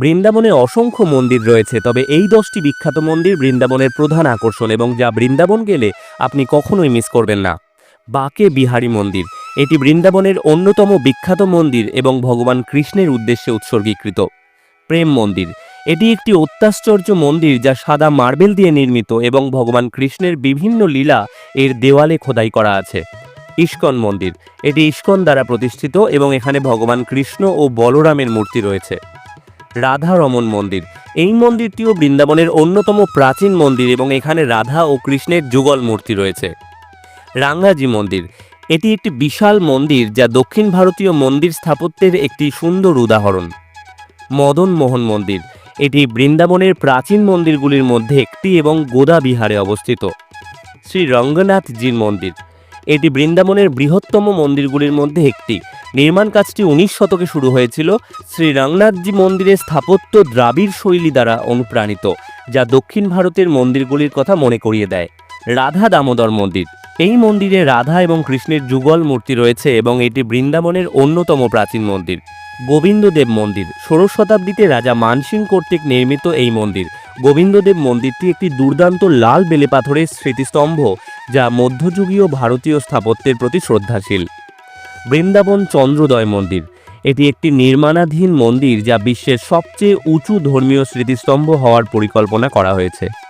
বৃন্দাবনে অসংখ্য মন্দির রয়েছে, তবে এই দশটি বিখ্যাত মন্দির বৃন্দাবনের প্রধান আকর্ষণ এবং যা বৃন্দাবন গেলে আপনি কখনোই মিস করবেন না। বাকে বিহারী মন্দির, এটি বৃন্দাবনের অন্যতম বিখ্যাত মন্দির এবং ভগবান কৃষ্ণের উদ্দেশ্যে উৎসর্গীকৃত। প্রেম মন্দির, এটি একটি অত্যাশ্চর্য মন্দির যা সাদা মার্বেল দিয়ে নির্মিত এবং ভগবান কৃষ্ণের বিভিন্ন লীলা এর দেওয়ালে খোদাই করা আছে। ইস্কন মন্দির, এটি ইস্কন দ্বারা প্রতিষ্ঠিত এবং এখানে ভগবান কৃষ্ণ ও বলরামের মূর্তি রয়েছে। রাধা রমন মন্দির। এই মন্দিরটিও বৃন্দাবনের অন্যতম প্রাচীন মন্দির এবং এখানে রাধা ও কৃষ্ণের যুগল মূর্তি রয়েছে। রাঙ্গাজি মন্দির। এটি একটি বিশাল মন্দির যা দক্ষিণ ভারতীয় মন্দির স্থাপত্যের একটি সুন্দর উদাহরণ। মদন মোহন মন্দির। এটি বৃন্দাবনের প্রাচীন মন্দিরগুলির মধ্যে একটি এবং গোদা বিহারে অবস্থিত। শ্রী রঙ্গনাথজির মন্দির। এটি বৃন্দাবনের বৃহত্তম মন্দিরগুলির মধ্যে একটি। নির্মাণ কাজটি উনিশ শতকে শুরু হয়েছিল। শ্রী রঙ্গনাথজি মন্দিরের স্থাপত্য দ্রাবিড় শৈলী দ্বারা অনুপ্রাণিত, যা দক্ষিণ ভারতের মন্দিরগুলির কথা মনে করিয়ে দেয়। রাধা দামোদর মন্দির। এই মন্দিরে রাধা এবং কৃষ্ণের যুগল মূর্তি রয়েছে এবং এটি বৃন্দাবনের অন্যতম প্রাচীন মন্দির। গোবিন্দদেব মন্দির। ষোড়শ শতাব্দীতে রাজা মানসিং কর্তৃক নির্মিত এই মন্দির। গোবিন্দদেব মন্দিরটি একটি দুর্দান্ত লাল বেলে পাথরের স্মৃতিস্তম্ভ। যা মধ্যযুগীয় ভারতীয় স্থাপত্যের প্রতি শ্রদ্ধাশীল। বৃন্দাবন চন্দ্রোদয় মন্দির। এটি একটি নির্মাণাধীন মন্দির যা বিশ্বের সবচেয়ে উঁচু ধর্মীয় স্মৃতিস্তম্ভ হওয়ার পরিকল্পনা করা হয়েছে।